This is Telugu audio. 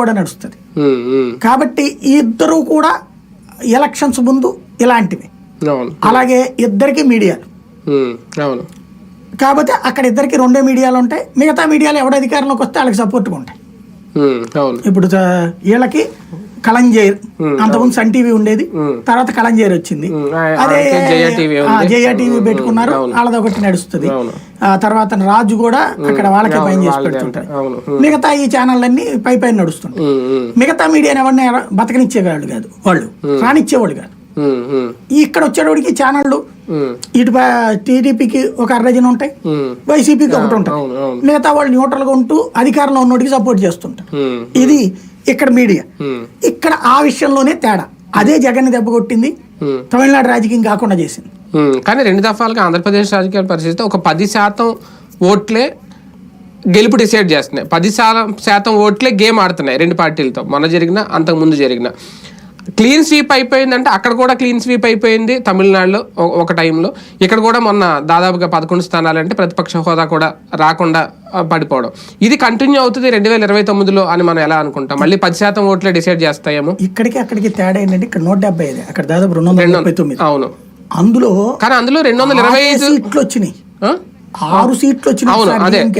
కూడా నడుస్తుంది. కాబట్టి ఈ ఇద్దరు కూడా ఎలక్షన్స్ ముందు ఇలాంటివి. అలాగే ఇద్దరికి మీడియాలు. కాకపోతే అక్కడ ఇద్దరికి రెండే మీడియాలు ఉంటాయి. మిగతా మీడియాలు ఎవడ అధికారంలోకి వస్తే వాళ్ళకి సపోర్ట్గా ఉంటాయి. ఇప్పుడు వీళ్ళకి కలంజేర్ అంతకుముందు సన్ టీవీ ఉండేది. తర్వాత కలంజేర్ వచ్చింది. అదే జయ టీవీ పెట్టుకున్నారు. వాళ్ళది ఒకటి నడుస్తుంది. తర్వాత రాజు కూడా అక్కడ వాళ్ళకే పైన చేసి పెడుతుంటారు. మిగతా ఈ ఛానళ్ళన్నీ పై పైన నడుస్తుంటాయి. ఉమ్, మిగతా మీడియాని ఎవరిని బతకనిచ్చేవాళ్ళు కాదు. వాళ్ళు. రానిచ్చేవాళ్ళు కాదు. ఇక్కడ వచ్చేటోడికి ఛానళ్ళు ఇటు టీడీపీకి ఒక అర్రజన ఉంటాయి. వైసీపీకి ఒకటి ఉంటాయి. మిగతా వాళ్ళు న్యూట్రల్గా ఉంటూ అధికారంలో ఉన్నోడికి సపోర్ట్ చేస్తుంటారు. ఇది ఇక్కడ మీడియా. ఇక్కడ ఆ విషయంలోనే తేడా. అదే జగన్ దెబ్బ కొట్టింది. తమిళనాడు రాజకీయం కాకుండా చేసింది. కానీ రెండు దఫాలుగా ఆంధ్రప్రదేశ్ రాజకీయ పరిస్థితి ఒక పది శాతం ఓట్లే గెలుపు డిసైడ్ చేస్తున్నాయి. పది శాతం శాతం ఓట్లే గేమ్ ఆడుతున్నాయి రెండు పార్టీలతో. మొన్న జరిగిన అంతకు ముందు జరిగిన. క్లీన్ స్వీప్ అయిపోయిందంటే అక్కడ కూడా క్లీన్ స్వీప్ అయిపోయింది తమిళనాడులో ఒక టైంలో. ఇక్కడ కూడా మొన్న దాదాపుగా పదకొండు స్థానాలంటే ప్రతిపక్ష హోదా కూడా రాకుండా పడిపోవడం. ఇది కంటిన్యూ అవుతుంది రెండు వేల ఇరవై తొమ్మిదిలో అని మనం ఎలా అనుకుంటాం? మళ్ళీ పది శాతం ఓట్లే డిసైడ్ చేస్తాయేమో? ఇక్కడికి అక్కడికి తేడా ఏంటంటే ఇక్కడ నూట డెబ్బై ఐదు అక్కడ దాదాపు రెండు వందల ముప్పై తొమ్మిది. అవును. అందులో కానీ అందులో రెండు వందల ఇరవై ఐదు సీట్లు వచ్చినాయి? ఆరు సీట్లు వచ్చినాయి అవును, అదే.